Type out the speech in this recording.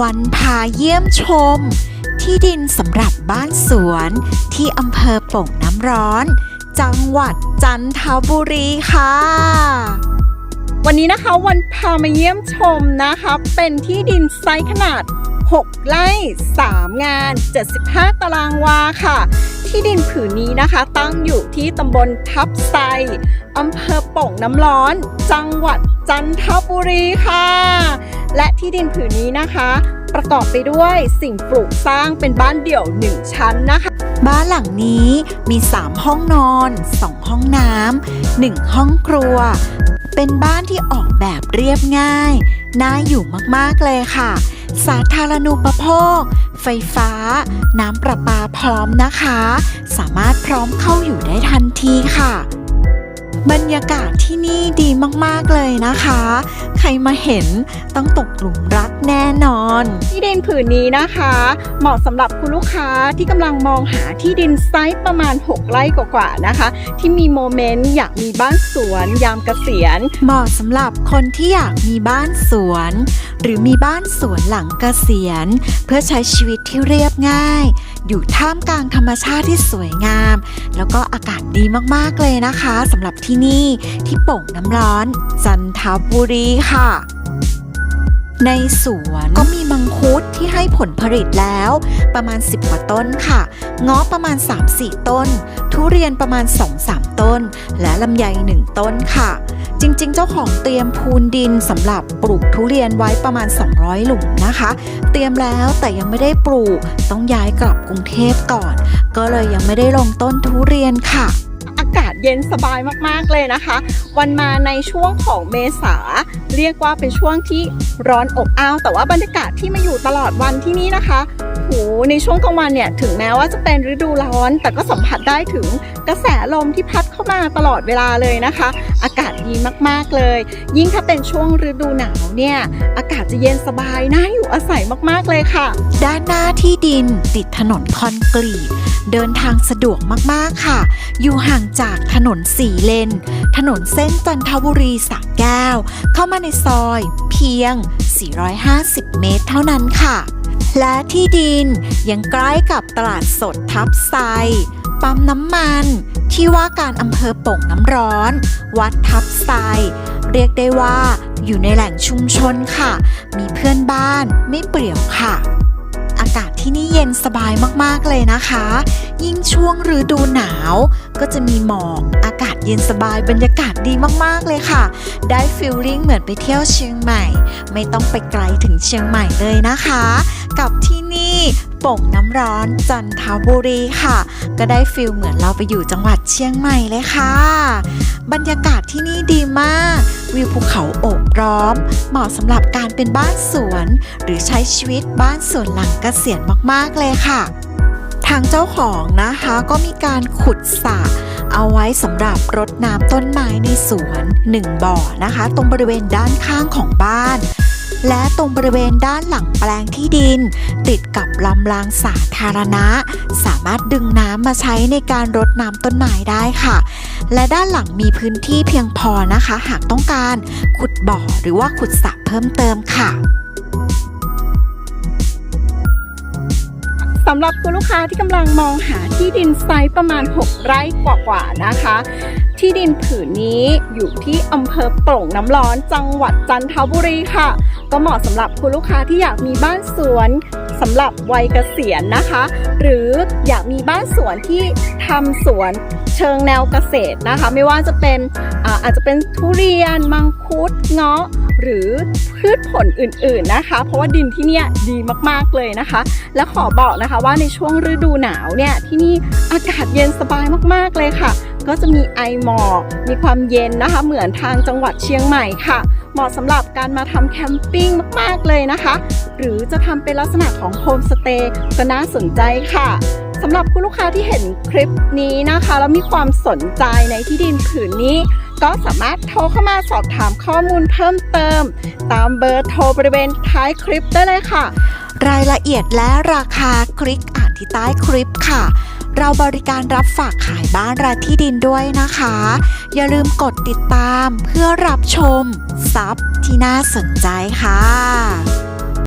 วันพาเยี่ยมชม ที่ดินสำหรับบ้านสวนที่อำเภอโป่งน้ำร้อน จังหวัดจันทบุรีค่ะ วันนี้นะคะวันพามาเยี่ยมชมนะคะ เป็นที่ดินไซส์ขนาด 6 ไร่ 3 งาน 75 ตารางวาค่ะ ที่ดินผืนนี้นะคะ ตั้งอยู่ที่ตำบลทับไซอำเภอโป่งน้ำร้อน จังหวัดจันทบุรีค่ะ และที่ดินผืนนี้นะคะ ประกอบไปด้วยสิ่งปลูกสร้างเป็นบ้านเดี่ยว 1 ชั้นนะคะ บ้านหลังนี้มี 3 ห้องนอน 2 ห้องน้ำ1ห้องครัว เป็นบ้านที่ออกแบบเรียบง่าย น่าอยู่มากๆเลยค่ะ สาธารณูปโภค ไฟฟ้า น้ำประปาพร้อมนะคะ สามารถพร้อมเข้าอยู่ได้ทันทีค่ะ บรรยากาศที่นี่ดีมาก ๆ เลยนะคะ ใครมาเห็นต้องตกหลุมรักแน่นอน ที่ดินผืนนี้นะคะ เหมาะสำหรับคุณลูกค้าที่กำลังมองหาที่ดินไซส์ประมาณ 6 ไร่กว่าๆนะคะ ที่มีโมเมนต์อยากมีบ้านสวนยามเกษียณ เหมาะสำหรับคนที่อยากมีบ้านสวน หรือมีบ้านสวนหลังเกษียณ เพื่อใช้ชีวิตที่เรียบง่าย อยู่ท่ามกลางธรรมชาติที่สวยงาม แล้วก็อากาศดีมากๆเลยนะคะสำหรับที่นี่ที่โป่งน้ำร้อน จันทบุรีค่ะในสวนก็มีมังคุดที่ให้ผลผลิตแล้ว ประมาณ 10 กว่าต้นค่ะงาะประมาณ 3-4 ต้น ทุเรียนประมาณ 2-3 ต้น และลำไย 1 ต้นค่ะ จริงๆ เจ้าของเตรียมพูนดินสำหรับปลูกทุเรียนไว้ประมาณ 200 หลุมนะคะ เตรียมแล้วแต่ยังไม่ได้ปลูกต้องย้ายกลับกรุงเทพก่อน ก็เลยยังไม่ได้ลงต้นทุเรียนค่ะอากาศเย็นสบายมากๆเลยนะคะ วันมาในช่วงของเมษา เรียกว่าเป็นช่วงที่ร้อนอบอ้าว แต่ว่าบรรยากาศที่มาอยู่ตลอดวันที่นี่นะคะ ในช่วงกลางวันเนี่ยถึงแม้ว่าจะเป็นฤดูร้อน แต่ก็สัมผัสได้ถึงกระแสลมที่พัดเข้ามาตลอดเวลาเลยนะคะ อากาศดีมากๆเลย ยิ่งถ้าเป็นช่วงฤดูหนาวเนี่ยอากาศจะเย็นสบายน่าอยู่อาศัยมากๆเลยค่ะ ด้านหน้าที่ดินติดถนนคอนกรีตเดินทางสะดวกมากๆค่ะ อยู่ห่างจากถนนสี่เลน ถนนเส้นจันทบุรีสระแก้ว เข้ามาในซอย เพียง 450 เมตรเท่านั้นค่ะ และที่ดินยังใกล้กับตลาดสดทับไซปั๊มน้ำมัน ที่ว่าการอำเภอโป่งน้ำร้อน วัดทับไซเรียกได้ว่าอยู่ในแหล่งชุมชนค่ะ มีเพื่อนบ้านไม่เปลี่ยวค่ะากาศที่นี่เย็นสบายมากๆเลยนะคะ ยิ่งช่วงฤดูหนาว ก็จะมีหมอกอากาศเย็นสบายบรรยากาศดีมากๆเลยค่ะ ได้ฟิลลิ่งเหมือนไปเที่ยวเชียงใหม่ ไม่ต้องไปไกลถึงเชียงใหม่เลยนะคะ กับที่นี่ ป่งน้ำร้อนจันทบุรีค่ะ ก็ได้ฟิลเหมือนเราไปอยู่จังหวัดเชียงใหม่เลยค่ะ บรรยากาศที่นี่ดีมาก วิวภูเขาโอบร้อม เหมาะสำหรับการเป็นบ้านสวน หรือใช้ชีวิตบ้านสวนหลังเกษียณมากๆเลยค่ะ ทางเจ้าของนะคะก็มีการขุดสระเอาไว้สำหรับรดน้ำต้นไม้ในสวน 1 บ่อนะคะ ตรงบริเวณด้านข้างของบ้าน และตรงบริเวณด้านหลังแปลงที่ดิน ติดกับลำรางสาธารณะ สามารถดึงน้ำมาใช้ในการรดน้ำต้นไม้ได้ค่ะ และด้านหลังมีพื้นที่เพียงพอนะคะ หากต้องการขุดบ่อหรือว่าขุดสระเพิ่มเติมค่ะสำหรับคุณลูกค้าที่กำลังมองหาที่ดินไซส์ประมาณ 6 ไร่กว่าๆนะคะ ที่ดินผืนนี้อยู่ที่อำเภอโป่งน้ำร้อนจังหวัดจันทบุรีค่ะ ก็เหมาะสำหรับคุณลูกค้าที่อยากมีบ้านสวนสำหรับวัยเกษียณนะคะ หรืออยากมีบ้านสวนที่ทำสวนเชิงแนวเกษตรนะคะ ไม่ว่าจะเป็นอาอาจจะเป็นทุเรียนมังคุดเงาะหรือพืชผลอื่นๆนะคะ เพราะว่าดินที่เนี่ยดีมากๆเลยนะคะ และขอบอกนะคะว่าในช่วงฤดูหนาวเนี่ยที่นี่อากาศเย็นสบายมากๆเลยค่ะ ก็จะมีไอหมอกมีความเย็นนะคะ เหมือนทางจังหวัดเชียงใหม่ค่ะ เหมาะสำหรับการมาทำแคมปิ้งมาก ๆ เลยนะคะ หรือจะทำเป็นลักษณะของโฮมสเตย์ก็น่าสนใจค่ะสำหรับคุณลูกค้าที่เห็นคลิปนี้นะคะ แล้วมีความสนใจในที่ดินผืนนี้ ก็สามารถโทรเข้ามาสอบถามข้อมูลเพิ่มเติม ตามเบอร์โทรบริเวณท้ายคลิปได้เลยค่ะ รายละเอียดและราคาคลิกอ่านที่ใต้คลิปค่ะ เราบริการรับฝากขายบ้านและที่ดินด้วยนะคะ อย่าลืมกดติดตามเพื่อรับชมทรัพย์ที่น่าสนใจค่ะ